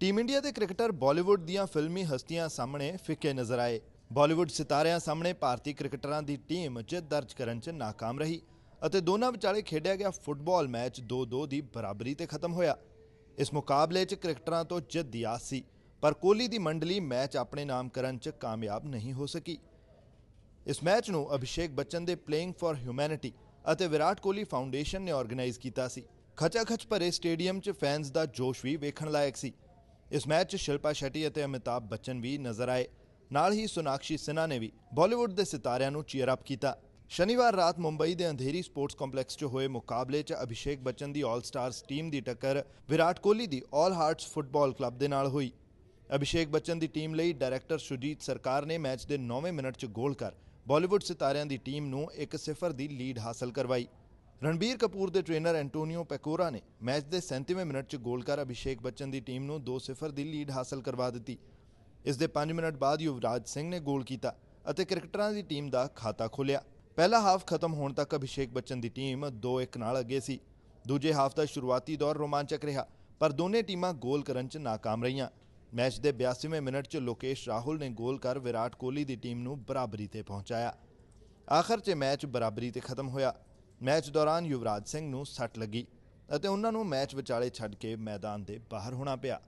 Team India ਦੇ cricketer Bollywood ਦੀਆਂ ਫਿਲਮੀ ਹਸਤੀਆਂ ਸਾਹਮਣੇ ਫਿੱਕੇ ਨਜ਼ਰ ਆਏ। ਬਾਲੀਵੁੱਡ ਸਿਤਾਰਿਆਂ ਸਾਹਮਣੇ ਭਾਰਤੀ ਕ੍ਰਿਕਟਰਾਂ ਦੀ ਟੀਮ ਜਿੱਤ ਦਰਜ ਕਰਨ 'ਚ ناکਾਮ ਰਹੀ ਅਤੇ ਦੋਨਾਂ ਵਿਚਾਲੇ ਖੇਡਿਆ ਗਿਆ ਫੁੱਟਬਾਲ ਮੈਚ 2-2 ਦੀ ਬਰਾਬਰੀ ਤੇ ਖਤਮ ਹੋਇਆ। ਇਸ ਮੁਕਾਬਲੇ 'ਚ ਕ੍ਰਿਕਟਰਾਂ ਤੋਂ ਜਿੱਤ ਦੀ ਆਸ ਸੀ, ਪਰ ਕੋਹਲੀ ਦੀ ਮੰਡਲੀ ਮੈਚ ਆਪਣੇ ਨਾਮ ਕਰਨ 'ਚ ਕਾਮਯਾਬ ਨਹੀਂ ਹੋ ਸਕੀ। ਇਸ ਮੈਚ ਨੂੰ ਅਭਿਸ਼ੇਕ ਬੱਚਨ ਦੇ ਪਲੇਇੰਗ ਫਾਰ ਹਿਊਮੈਨਿਟੀ ਅਤੇ ਵਿਰਾਟ ਕੋਹਲੀ ਫਾਊਂਡੇਸ਼ਨ ਨੇ ਆਰਗੇਨਾਈਜ਼ ਕੀਤਾ ਸੀ। ਖਚਾਖਚ ਭਰੇ ਸਟੇਡੀਅਮ 'ਚ ਫੈਨਸ ਦਾ ਜੋਸ਼ ਵੀ ਵੇਖਣ ਲਾਇਕ ਸੀ। ਇਸ ਮੈਚ 'ਚ ਸ਼ਿਲਪਾ ਸ਼ੈਟੀ ਅਤੇ ਅਮਿਤਾਭ ਬੱਚਨ ਵੀ ਨਜ਼ਰ ਆਏ। ਨਾਲ ਹੀ ਸੋਨਾਕਸ਼ੀ ਸਿਨਹਾ ਨੇ ਵੀ ਬਾਲੀਵੁੱਡ ਦੇ ਸਿਤਾਰਿਆਂ ਨੂੰ ਚੀਅਰ ਅਪ ਕੀਤਾ। ਸ਼ਨੀਵਾਰ ਰਾਤ ਮੁੰਬਈ ਦੇ ਅੰਧੇਰੀ ਸਪੋਰਟਸ ਕੰਪਲੈਕਸ 'ਚ ਹੋਏ ਮੁਕਾਬਲੇ 'ਚ ਅਭਿਸ਼ੇਕ ਬੱਚਨ ਦੀ ਆਲ ਸਟਾਰਸ ਟੀਮ ਦੀ ਟੱਕਰ ਵਿਰਾਟ ਕੋਹਲੀ ਦੀ ਆਲ ਹਾਰਟਸ ਫੁੱਟਬਾਲ ਕਲੱਬ ਦੇ ਨਾਲ ਹੋਈ। ਅਭਿਸ਼ੇਕ ਬੱਚਨ ਦੀ ਟੀਮ ਲਈ ਡਾਇਰੈਕਟਰ ਸੁਜੀਤ ਸਰਕਾਰ ਨੇ ਮੈਚ ਦੇ 9ਵੇਂ ਮਿੰਟ 'ਚ ਗੋਲ ਕਰ ਬਾਲੀਵੁੱਡ ਸਿਤਾਰਿਆਂ ਦੀ ਟੀਮ ਨੂੰ 1-0 ਦੀ ਲੀਡ ਹਾਸਲ ਕਰਵਾਈ। ਰਣਬੀਰ ਕਪੂਰ ਦੇ ਟ੍ਰੇਨਰ ਐਂਟੋਨੀਓ ਪੈਕੋਰਾ ਨੇ ਮੈਚ ਦੇ 37ਵੇਂ ਮਿੰਟ 'ਚ ਗੋਲ ਕਰ ਅਭਿਸ਼ੇਕ ਬੱਚਨ ਦੀ ਟੀਮ ਨੂੰ 2-0 ਦੀ ਲੀਡ ਹਾਸਲ ਕਰਵਾ ਦਿੱਤੀ। ਇਸ ਦੇ 5 ਮਿੰਟ ਬਾਅਦ ਯੁਵਰਾਜ ਸਿੰਘ ਨੇ ਗੋਲ ਕੀਤਾ ਅਤੇ ਕ੍ਰਿਕਟਰਾਂ ਦੀ ਟੀਮ ਦਾ ਖਾਤਾ ਖੋਲ੍ਹਿਆ। ਪਹਿਲਾ ਹਾਫ ਖਤਮ ਹੋਣ ਤੱਕ ਅਭਿਸ਼ੇਕ ਬੱਚਨ ਦੀ ਟੀਮ 2-1 ਨਾਲ ਅੱਗੇ ਸੀ। ਦੂਜੇ ਹਾਫ ਦਾ ਸ਼ੁਰੂਆਤੀ ਦੌਰ ਰੋਮਾਂਚਕ ਰਿਹਾ, ਪਰ ਦੋਨੇ ਟੀਮਾਂ ਗੋਲ ਕਰਨ 'ਚ ناکਾਮ ਰਹੀਆਂ। ਮੈਚ ਦੇ 82ਵੇਂ ਮਿੰਟ 'ਚ ਲੋਕੇਸ਼ ਰਾਹੁਲ ਨੇ ਗੋਲ ਕਰ ਵਿਰਾਟ ਕੋਹਲੀ ਦੀ ਟੀਮ ਨੂੰ ਬਰਾਬਰੀ ਤੇ ਪਹੁੰਚਾਇਆ। ਆਖਰ 'ਚ ਮੈਚ ਬਰਾਬਰੀ ਤੇ ਖਤਮ ਹੋਇਆ। ਮੈਚ ਦੌਰਾਨ ਯੁਵਰਾਜ ਸਿੰਘ ਨੂੰ ਸੱਟ ਲੱਗੀ ਅਤੇ ਉਹਨਾਂ ਨੂੰ ਮੈਚ ਵਿਚਾਲੇ ਛੱਡ ਕੇ ਮੈਦਾਨ ਦੇ ਬਾਹਰ ਹੋਣਾ ਪਿਆ।